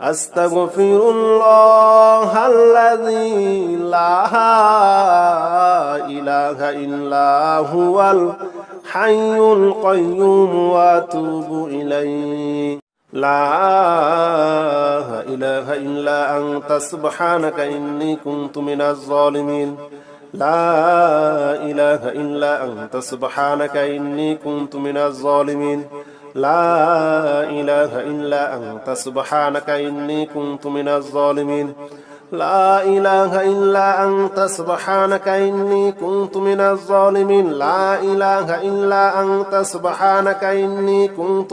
أستغفر الله الذي لا إله إلا هو الحي القيوم وأتوب إليه. لا إله إلا أنت سبحانك إني كنت من الظالمين. لا إله إلا أنت سبحانك إني كنت من الظالمين. لا إله إلا أنت سبحانك إني كنت من الظالمين لا إله إلا أنت سبحانك إني كنت من الظالمين لا إله إلا أنت سبحانك إني كنت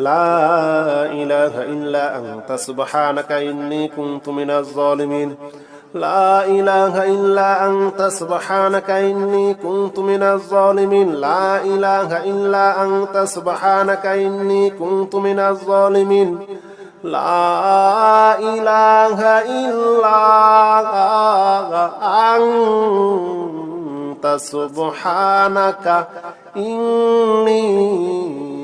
لا إله إلا أنت سبحانك إني كنت من الظالمين لا إله إلا أنت سبحانك إني كنت من الظالمين لا إله إلا أنت سبحانك إني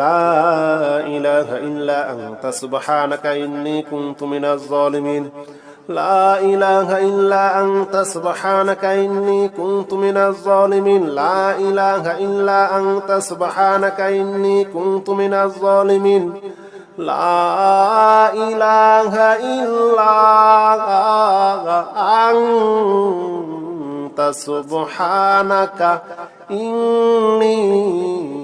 লা ইলাহা ইল্লা আনতা সুবহানাকা ইন্নী কুনতু মিনাজ জালিমিন لا إله إلا أنت سبحانك إني كنت من الظالمين لا إله إلا أنت سبحانك إني كنت من الظالمين لا إله إلا أنت سبحانك إني